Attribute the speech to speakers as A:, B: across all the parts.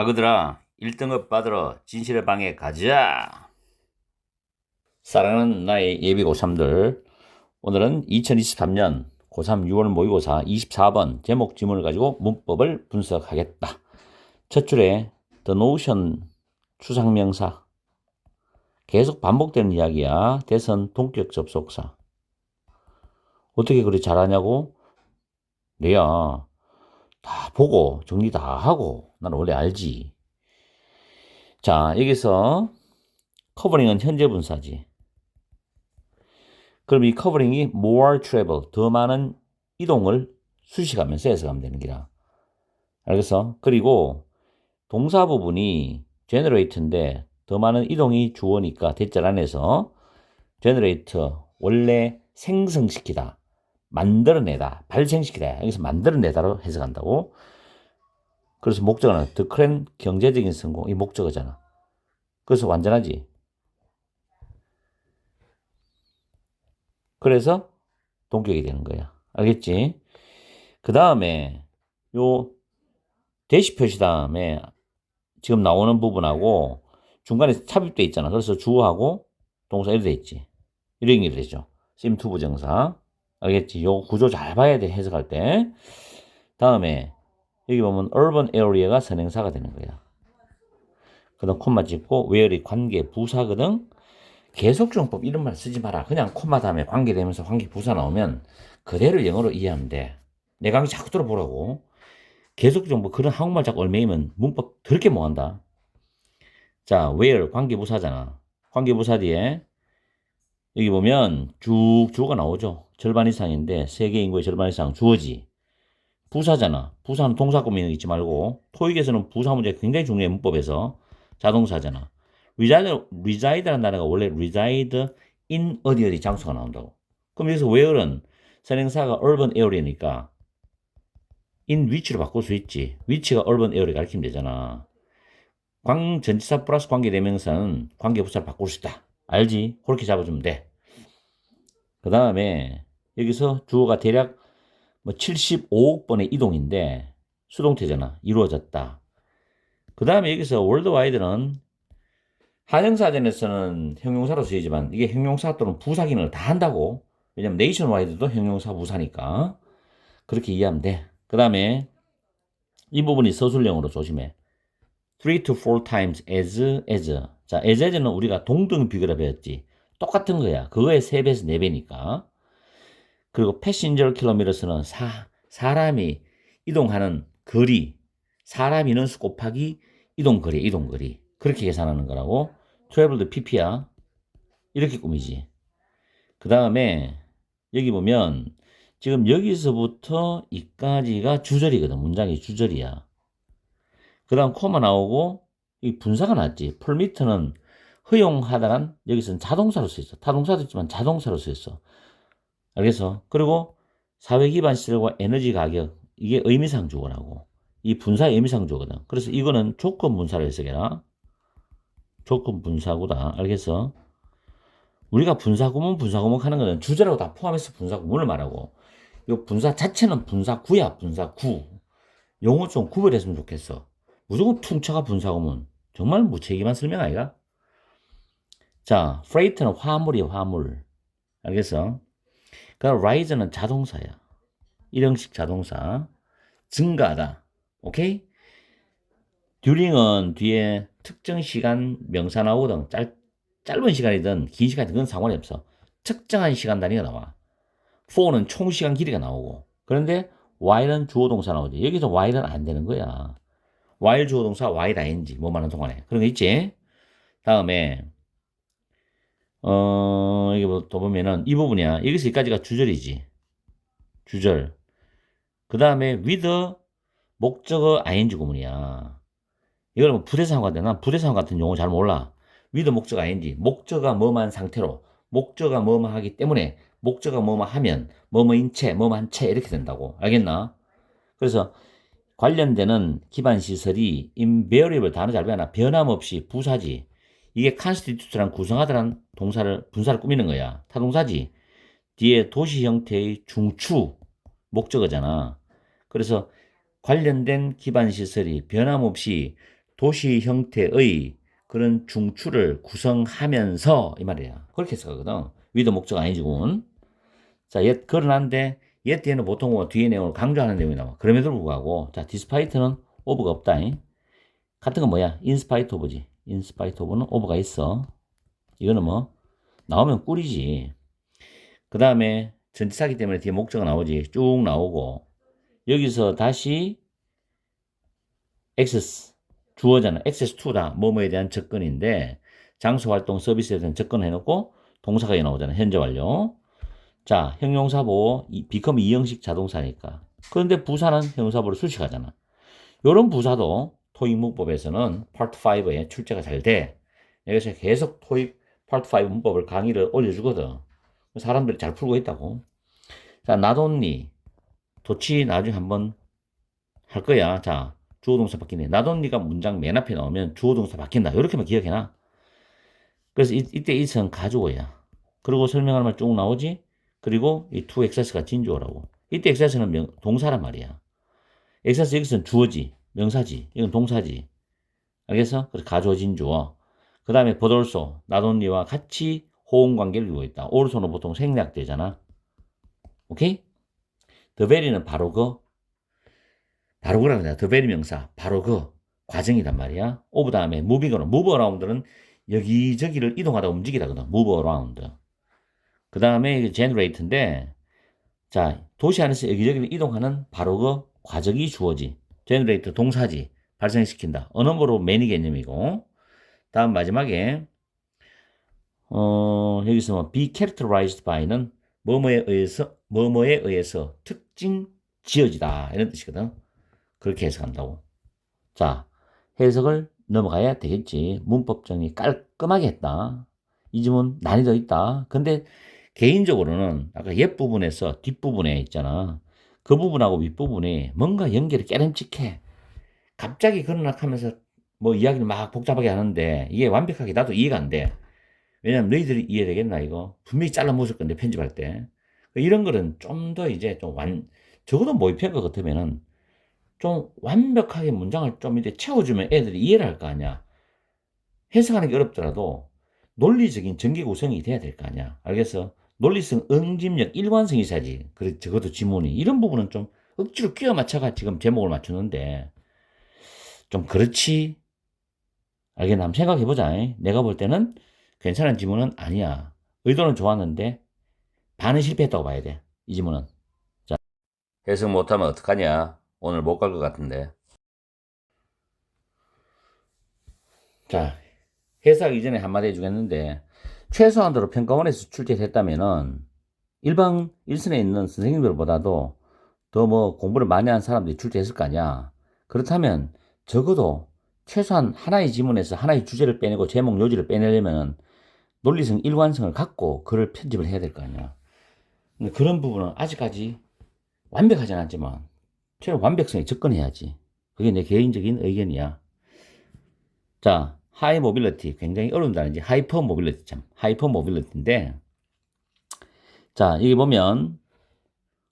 A: 아그들아 1등급 받으러 진실의 방에 가자. 사랑하는 나의 예비 고3들 오늘은 2023년 고3 6월 모의고사 24번 제목 지문을 가지고 문법을 분석하겠다. 첫 줄에 The Notion 추상명사. 계속 반복되는 이야기야. 대선 동격 접속사. 어떻게 그리 잘하냐고? 내야 다 보고 정리 다 하고 난 원래 알지. 자, 여기서 커버링은 현재 분사지. 그럼 이 커버링이 more travel, 더 많은 이동을 수식하면서 해석하면 되는 기라. 알겠어? 그리고 동사 부분이 generate인데 더 많은 이동이 주어니까 대절 안에서 generate 원래 생성시키다. 만들어내다, 발생시키다. 여기서 만들어내다로 해석한다고. 그래서 목적어는 득크랜 경제적인 성공, 이 목적어잖아. 그래서 완전하지. 그래서 동격이 되는 거야. 알겠지? 그 다음에 요 대시 표시 다음에 지금 나오는 부분하고 중간에 삽입돼 있잖아. 그래서 주어하고 동사 이렇게 돼 있지. 이런 게 되죠. 심2 부정사. 알겠지? 요 구조 잘 봐야 돼, 해석할 때. 다음에, 여기 보면 urban area가 선행사가 되는 거야. 그 다음 콤마 찍고, where이 관계 부사거든? 계속정법 이런 말 쓰지 마라. 그냥 콤마 다음에 관계되면서 관계 부사 나오면 그대로 영어로 이해하면 돼. 내 강의 자꾸 들어보라고. 계속정법 그런 한국말 자꾸 얼매이면 문법 더럽게 뭐한다. 자, where 관계 부사잖아. 관계 부사 뒤에 여기 보면 쭉 주어가 나오죠. 절반 이상인데 세계 인구의 절반 이상 주어지. 부사잖아. 부사는 동사 꾸미는 있지 말고 토익에서는 부사 문제 굉장히 중요해 문법에서 자동사잖아. reside, reside라는 단어가 원래 reside in 어디 어디 장소가 나온다고. 그럼 여기서 where는 선행사가 urban area니까 in which로 바꿀 수 있지. which가 urban area 가리키면 되잖아. 광 전치사 플러스 관계 대명사는 관계 부사를 바꿀 수 있다. 알지? 그렇게 잡아주면 돼. 그 다음에 여기서 주어가 대략 뭐 75억 번의 이동인데 수동태잖아. 이루어졌다. 그 다음에 여기서 월드와이드는 한영사전에서는 형용사로 쓰이지만 이게 형용사 또는 부사 기능을 다 한다고. 왜냐면 네이션와이드도 형용사 부사니까. 그렇게 이해하면 돼. 그 다음에 이 부분이 서술형으로 조심해. 3 to 4 times as, as. 자, as, as는 우리가 동등 비교라 배웠지. 똑같은 거야. 그거의 3배에서 4배니까. 그리고 패신저 킬로미터스는 사, 사람이 이동하는 거리, 사람 인원수 곱하기 이동 거리, 이동 거리. 그렇게 계산하는 거라고. traveled pp야. 이렇게 꾸미지. 그 다음에 여기 보면 지금 여기서부터 이까지가 주절이거든. 문장이 주절이야. 그 다음 코마 나오고 이 분사가 났지. permit는 허용하다란 여기서는 자동사로 쓰였어. 타동사도 있지만 자동사로 쓰였어. 알겠어? 그리고 사회 기반 시설과 에너지 가격 이게 의미상 주어라고. 이 분사의 의미상 주어거든. 그래서 이거는 조건 분사로 해석해라. 조건 분사구다. 알겠어? 우리가 분사구문 분사구문 하는 거는 주제라고 다 포함해서 분사구문을 말하고 이 분사 자체는 분사구야. 분사구. 용어 좀 구별했으면 좋겠어. 무조건 퉁쳐가 분사구문. 정말 무책임한 설명 아이가? 자, freight는 화물이 화물. 알겠어? 그 rise는 자동사야. 일형식 자동사. 증가하다. 오케이? during은 뒤에 특정 시간 명사 나오거든. 짧, 짧은 시간이든 긴 시간이든 그건 상관이 없어. 특정한 시간 단위가 나와. for는 총 시간 길이가 나오고. 그런데 while은 주어 동사 나오지. 여기서 while은 안 되는 거야. while 주어 동사 while ing 뭐 많은 동안에. 그런 거 있지? 다음에 어, 여기 뭐또 보면은 이 부분이야. 여기서 여기까지가 주절이지. 주절. 그 다음에 with 목적어 ing 구문이야. 이걸 뭐 부대사항 같은, 난 부대사항 같은 용어 잘 몰라. with 목적어 ing. 목적어가 뭐만 상태로. 목적어가 뭐만 하기 때문에 목적어가 뭐만 하면 뭐뭐인 채, 뭐만 채 이렇게 된다고. 알겠나? 그래서 관련되는 기반 시설이 invariable 단어 잘 배워놔. 변함없이 부사지. 이게 constitute란 구성하다란 동사를 분사를 꾸미는 거야. 타동사지. 뒤에 도시 형태의 중추 목적어잖아. 그래서 관련된 기반 시설이 변함없이 도시 형태의 그런 중추를 구성하면서 이 말이야. 그렇게 해석하거든. 위도 목적 아니지군. 자, 옛 그러는데 옛 뒤에는 보통 뭐 뒤에 내용을 강조하는 내용이 나와. 그럼에도 불구하고 자, 디스파이트는 오브가 없다. 잉? 같은 건 뭐야? 인스파이트 오브지. 인스파이트 오브는 오브가 있어. 이거는 뭐 나오면 꿀이지. 그 다음에 전치사기 때문에 뒤에 목적어 나오지. 쭉 나오고 여기서 다시 액세스 주어잖아. 액세스 투다. 뭐뭐에 대한 접근인데 장소 활동 서비스에 대한 접근을 해놓고 동사가 나오잖아. 현재 완료. 자, 형용사 보호 비컴 이형식 자동사니까. 그런데 부사는 형용사보로 수식하잖아. 요런 부사도 토익 문법에서는 파트 5에 출제가 잘 돼. 여기서 계속 토익 파트 5 문법을 강의를 올려주거든. 사람들이 잘 풀고 있다고. 자, 나돈니. 도치 나중에 한번 할 거야. 자, 주어 동사 바뀌네. 나돈니가 문장 맨 앞에 나오면 주어 동사 바뀐다. 이렇게만 기억해놔. 그래서 이, 이때 이선 가주어야. 그리고 설명하는 말 쭉 나오지? 그리고 이 to excess가 진주어라고. 이때 명, 동사란 말이야. excess 여기서는 주어지, 명사지. 이건 동사지. 알겠어? 그래서 가주어 진주어. 그 다음에 also, 나돈니와 같이 호응 관계를 이루고 있다. also는 보통 생략되잖아. 오케이? very는 바로 그, 바로 그라고 해. the very 명사, 바로 그 과정이란 말이야. of 다음에 moving으로, move around는 여기저기를 이동하다 움직이다거든. move around. 그 다음에 generate인데, 자, 도시 안에서 여기저기를 이동하는 바로 그 과정이 주어지. Generate 동사지. 발생시킨다. 언어로 many 개념이고. 다음 마지막에, 어, 여기서 뭐 be characterized by는 뭐뭐에 의해서, 뭐뭐에 의해서 특징 지어지다. 이런 뜻이거든. 그렇게 해석한다고. 자, 해석을 넘어가야 되겠지. 문법 정리 깔끔하게 했다. 이 지문 난이도 있다. 근데 개인적으로는 아까 옛 부분에서 뒷부분에 있잖아. 그 부분하고 윗부분에 뭔가 연결이 깨름직해. 갑자기 그러나 하면서 뭐 이야기를 막 복잡하게 하는데 이게 완벽하게 나도 이해가 안 돼. 왜냐면 너희들이 이해되겠나 이거? 분명히 잘라 묻을 건데 편집할 때. 이런 거는 좀 더 이제 좀 완, 적어도 모의평가 같으면은 좀 완벽하게 문장을 좀 이제 채워주면 애들이 이해를 할 거 아니야. 해석하는 게 어렵더라도 논리적인 전개 구성이 돼야 될 거 아니야. 알겠어? 논리성, 응집력, 일관성이 있어야지. 그래, 적어도 지문이. 이런 부분은 좀 억지로 끼워 맞춰가 지금 제목을 맞추는데, 좀 그렇지. 알겠나? 한번 생각해보자. 내가 볼 때는 괜찮은 지문은 아니야. 의도는 좋았는데, 반은 실패했다고 봐야 돼. 이 지문은. 자, 해석 못하면 어떡하냐? 오늘 못 갈 것 같은데. 자, 해석 이전에 한마디 해주겠는데, 최소한도로 평가원에서 출제됐다면은, 일반 일선에 있는 선생님들보다도 더 뭐 공부를 많이 한 사람들이 출제했을 거 아니야. 그렇다면, 적어도 최소한 하나의 지문에서 하나의 주제를 빼내고 제목 요지를 빼내려면 논리성, 일관성을 갖고 글을 편집을 해야 될 거 아니야. 근데 그런 부분은 아직까지 완벽하진 않지만, 최소 완벽성에 접근해야지. 그게 내 개인적인 의견이야. 자, 하이 모빌리티 굉장히 어려운 단어인지. 하이퍼 모빌리티 참. 하이퍼 모빌리티인데 자 여기 보면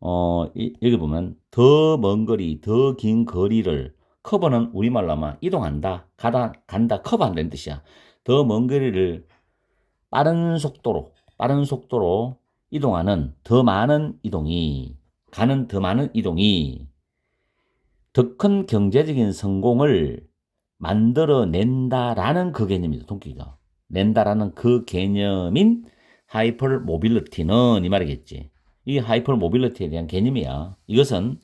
A: 어 이, 여기 보면 더 먼 거리 더 긴 거리를 커버는 우리말로 하면 이동한다 가다 간다 커버한다는 뜻이야. 더 먼 거리를 빠른 속도로 빠른 속도로 이동하는 더 많은 이동이 가는 더 많은 이동이 더 큰 경제적인 성공을 만들어낸다라는 그 개념이다, 동기가. 낸다라는 그 개념인 하이퍼 모빌리티는 이 말이겠지. 이 하이퍼 모빌리티에 대한 개념이야. 이것은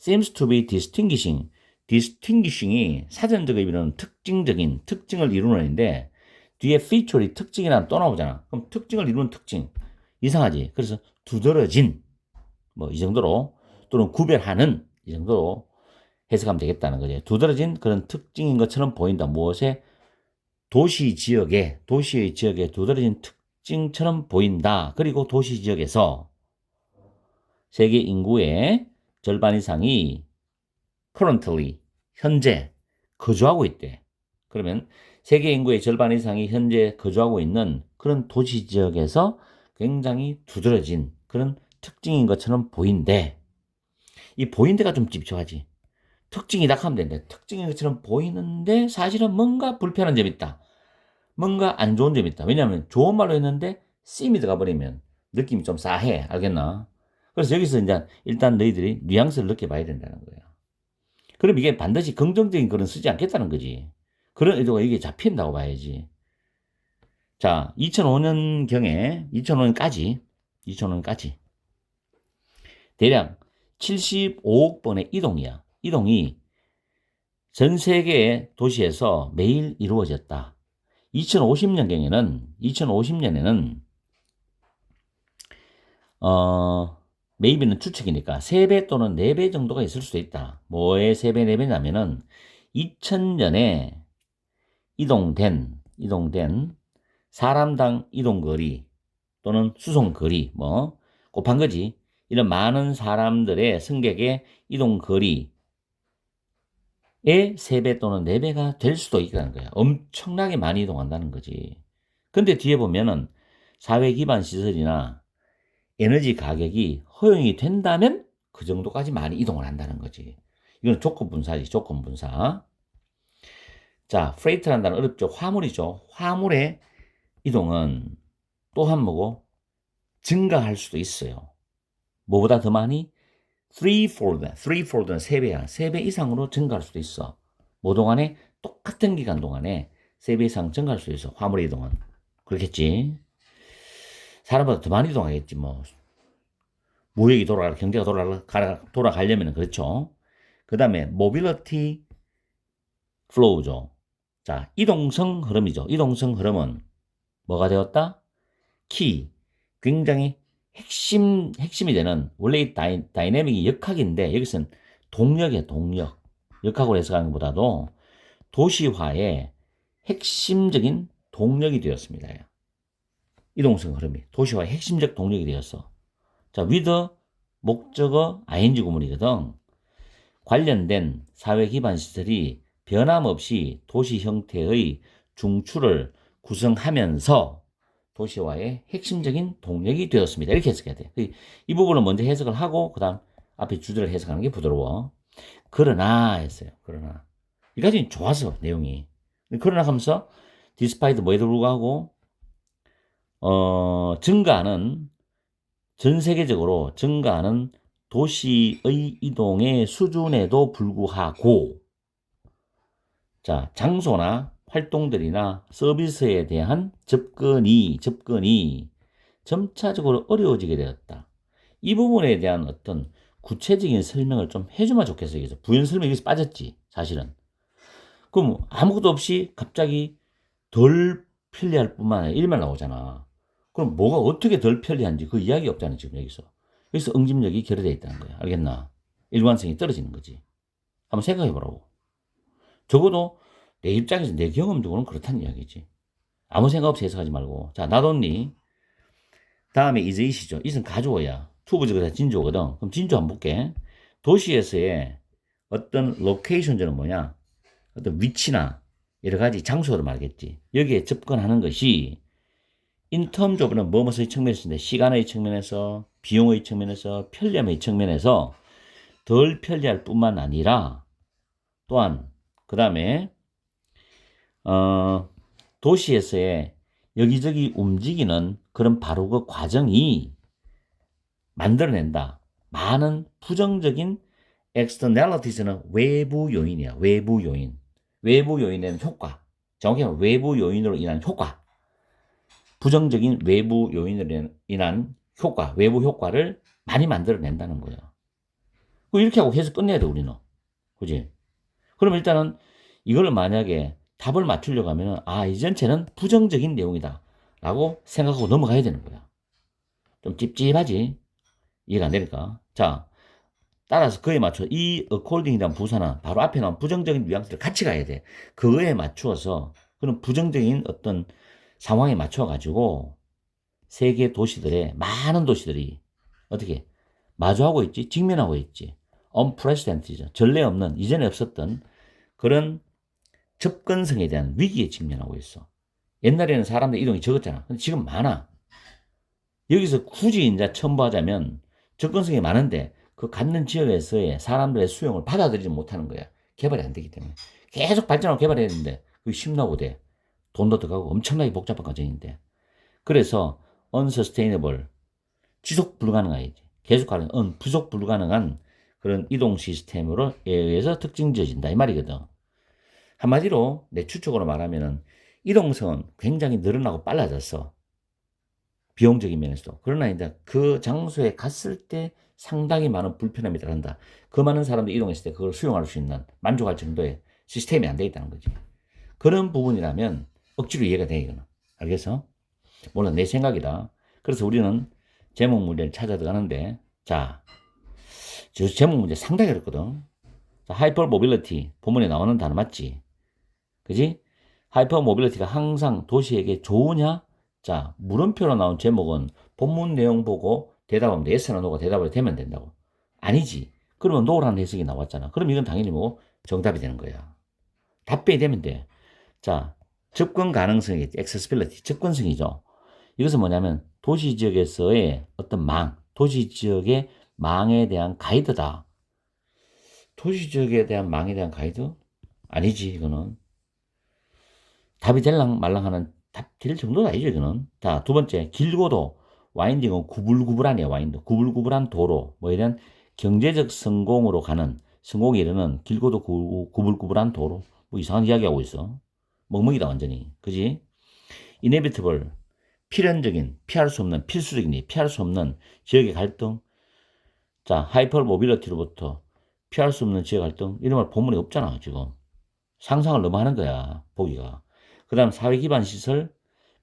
A: seems to be distinguishing. distinguishing이 사전적 의미로는 특징적인, 특징을 이루는데 뒤에 feature이 특징이라는 또 나오잖아. 그럼 특징을 이루는 특징. 이상하지. 그래서 두드러진 뭐 이 정도로 또는 구별하는 이 정도로 해석하면 되겠다는 거죠. 두드러진 그런 특징인 것처럼 보인다. 무엇에? 도시 지역에, 도시의 지역에 두드러진 특징처럼 보인다. 그리고 도시 지역에서 세계 인구의 절반 이상이 currently, 현재 거주하고 있대. 그러면 세계 인구의 절반 이상이 현재 거주하고 있는 그런 도시 지역에서 굉장히 두드러진 그런 특징인 것처럼 보인대. 이 보인대가 좀 집중하지. 특징이다 하면 되는데 특징인 것처럼 보이는데 사실은 뭔가 불편한 점이 있다. 뭔가 안 좋은 점이 있다. 왜냐하면 좋은 말로 했는데 씀이 들어가 버리면 느낌이 좀 싸해. 알겠나? 그래서 여기서 이제 일단 너희들이 뉘앙스를 느껴봐야 된다는 거야. 그럼 이게 반드시 긍정적인 글은 쓰지 않겠다는 거지. 그런 의도가 이게 잡힌다고 봐야지. 자, 2005년경에, 2005년까지, 2005년까지. 대략 75억 번의 이동이야. 이동이 전 세계의 도시에서 매일 이루어졌다. 2050년경에는, 2050년에는, 어, 메이비는 추측이니까 3배 또는 4배 정도가 있을 수도 있다. 뭐의 3배, 4배냐면은 2000년에 이동된, 이동된 사람당 이동거리 또는 수송거리, 뭐, 곱한 거지. 이런 많은 사람들의 승객의 이동거리 의 3배 또는 4배가 될 수도 있다는 거야. 엄청나게 많이 이동한다는 거지. 근데 뒤에 보면은 사회 기반 시설이나 에너지 가격이 허용이 된다면 그 정도까지 많이 이동을 한다는 거지. 이건 조건 분사지, 조건 분사. 자, 프레이트라는 단어 어렵죠. 화물이죠. 화물의 이동은 또한 뭐고 증가할 수도 있어요. 뭐보다 더 많이? Threefold, threefold는 3배야. 3배 이상으로 증가할 수도 있어. 뭐 동안에? 똑같은 기간 동안에 3배 이상 증가할 수도 있어. 화물의 이동은. 그렇겠지? 사람보다 더 많이 이동하겠지, 뭐. 무역이 돌아가, 경제가 돌아가, 돌아가려면 그렇죠. 그 다음에 mobility flow죠. 자, 이동성 흐름이죠. 이동성 흐름은 뭐가 되었다? 키. 굉장히 핵심, 핵심이 되는, 원래 이 다이, 다이내믹이 역학인데, 여기서는 동력이에요, 동력. 역학으로 해석하는 것보다도 도시화의 핵심적인 동력이 되었습니다. 이동성 흐름이. 도시화의 핵심적 동력이 되었어. 자, with 목적어 ing 구문이거든. 관련된 사회 기반 시설이 변함없이 도시 형태의 중추를 구성하면서 도시화의 핵심적인 동력이 되었습니다. 이렇게 해석해야 돼. 이 부분을 먼저 해석을 하고 그 다음 앞에 주제를 해석하는 게 부드러워. 그러나 했어요. 그러나 이까지 좋았어 내용이. 그러나 하면서 디스파이드 뭐에도 불구하고 어 증가하는 전 세계적으로 증가하는 도시의 이동의 수준에도 불구하고 자, 장소나 활동들이나 서비스에 대한 접근이 접근이 점차적으로 어려워지게 되었다. 이 부분에 대한 어떤 구체적인 설명을 좀 해주면 좋겠어요. 그래서 부연 설명이 여기서 빠졌지, 사실은. 그럼 아무것도 없이 갑자기 덜 편리할 뿐만 아니라 일만 나오잖아. 그럼 뭐가 어떻게 덜 편리한지 그 이야기 없잖아, 지금 여기서. 여기서 응집력이 결여되어 있다는 거야. 알겠나? 일관성이 떨어지는 거지. 한번 생각해 보라고. 적어도 내 입장에서 내 경험적으로는 그렇다는 이야기지. 아무 생각 없이 해석하지 말고. 자, 나돈니. 다음에 이제 이시죠. 이은 가져오야. 투부지가 진조거든. 그럼 진조 한번 볼게. 도시에서의 어떤 로케이션즈는 뭐냐? 어떤 위치나 여러 가지 장소를 말겠지. 여기에 접근하는 것이 인텀 조브는 뭐뭐의 측면에서 시간의 측면에서 비용의 측면에서 편리함의 측면에서 덜 편리할 뿐만 아니라 또한 그 다음에 어, 도시에서의 여기저기 움직이는 그런 바로 그 과정이 만들어낸다. 많은 부정적인 externalities는 외부 요인이야. 외부 요인. 외부 요인에는 효과. 정확히 외부 요인으로 인한 효과. 부정적인 외부 요인으로 인한 효과, 외부 효과를 많이 만들어낸다는 거야. 이렇게 하고 해서 끝내야 돼, 우리는. 그지? 그럼 일단은 이걸 만약에 답을 맞추려고 하면, 아, 이 전체는 부정적인 내용이다. 라고 생각하고 넘어가야 되는 거야. 좀 찝찝하지? 이해가 안 되니까. 자, 따라서 그에 맞춰 이 according이란 부사는 바로 앞에 나온 부정적인 뉘앙스를 같이 가야 돼. 그거에 맞추어서 그런 부정적인 어떤 상황에 맞춰가지고 세계 도시들의 많은 도시들이 어떻게 마주하고 있지, 직면하고 있지. unprecedented죠. 전례 없는, 이전에 없었던 그런 접근성에 대한 위기에 직면하고 있어. 옛날에는 사람들 이동이 적었잖아. 근데 지금 많아. 여기서 굳이 이제 첨부하자면 접근성이 많은데 그 갖는 지역에서의 사람들의 수용을 받아들이지 못하는 거야. 개발이 안 되기 때문에. 계속 발전하고 개발해야 되는데, 그게 쉽나고 돼. 돈도 들어가고 엄청나게 복잡한 과정인데. 그래서, unsustainable, 지속 불가능하지. 계속 가는, un, 부속 불가능한 그런 이동 시스템으로 의해서 특징 지어진다. 이 말이거든. 한마디로, 내 추측으로 말하면은, 이동성은 굉장히 늘어나고 빨라졌어. 비용적인 면에서도. 그러나 이제 그 장소에 갔을 때 상당히 많은 불편함이 따른다. 그 많은 사람들이 이동했을 때 그걸 수용할 수 있는 만족할 정도의 시스템이 안 돼 있다는 거지. 그런 부분이라면 억지로 이해가 돼, 이거는. 알겠어? 물론 내 생각이다. 그래서 우리는 제목 문제를 찾아 들어가는데, 자, 저 제목 문제 상당히 어렵거든. 자, 하이퍼 모빌리티. 본문에 나오는 단어 맞지? 그지? 하이퍼 모빌리티가 항상 도시에게 좋으냐? 자, 물음표로 나온 제목은 본문 내용 보고 대답하면 돼. 예스나 노가 대답을 되면 된다고. 아니지. 그러면 노라는 해석이 나왔잖아. 그럼 이건 당연히 뭐 정답이 되는 거야. 답변이 되면 돼. 자, 접근 가능성이 accessibility, 접근성이죠. 이것은 뭐냐면 도시 지역에서의 어떤 망, 도시 지역의 망에 대한 가이드다. 도시 지역에 대한 망에 대한 가이드? 아니지, 이거는. 답이 될랑 말랑 하는 답될 정도는 아니죠, 이거는. 자, 두 번째, 길고도 와인딩은 구불구불하네요, 와인도. 구불구불한 도로, 뭐 이런 경제적 성공으로 가는, 성공에 이르는 길고도 구, 구불구불한 도로. 뭐 이상한 이야기 하고 있어. 멍멍이다, 완전히. 그지? inevitable, 필연적인, 피할 수 없는, 필수적인, 일, 피할 수 없는 지역의 갈등. 자, 하이퍼 모빌리티로부터 피할 수 없는 지역 갈등. 이런 말 본문에 없잖아, 지금. 상상을 너무 하는 거야, 보기가. 그 다음 사회 기반 시설,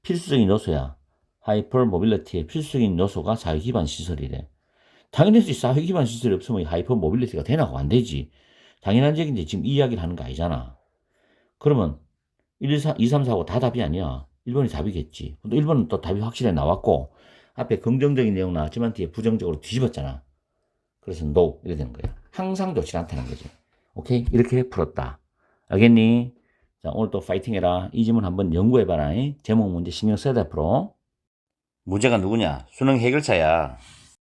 A: 필수적인 요소야. 하이퍼 모빌리티의 필수적인 요소가 사회 기반 시설이래. 당연히 사회 기반 시설이 없으면 하이퍼 모빌리티가 되나고 안 되지. 당연한 얘기인데 지금 이 이야기를 하는 거 아니잖아. 그러면 1, 2, 3, 2, 3, 4, 5 다 답이 아니야. 1번이 답이겠지. 근데 1번은 또 답이 확실히 나왔고 앞에 긍정적인 내용 나왔지만 뒤에 부정적으로 뒤집었잖아. 그래서 no 이렇게 되는 거야. 항상 좋지 않다는 거지. 오케이? 이렇게 풀었다. 알겠니? 자, 오늘 또 파이팅 해라. 이 지문 한번 연구해봐라. 이. 제목 문제 신경 써야 돼, 앞으로. 문제가 누구냐? 수능 해결사야.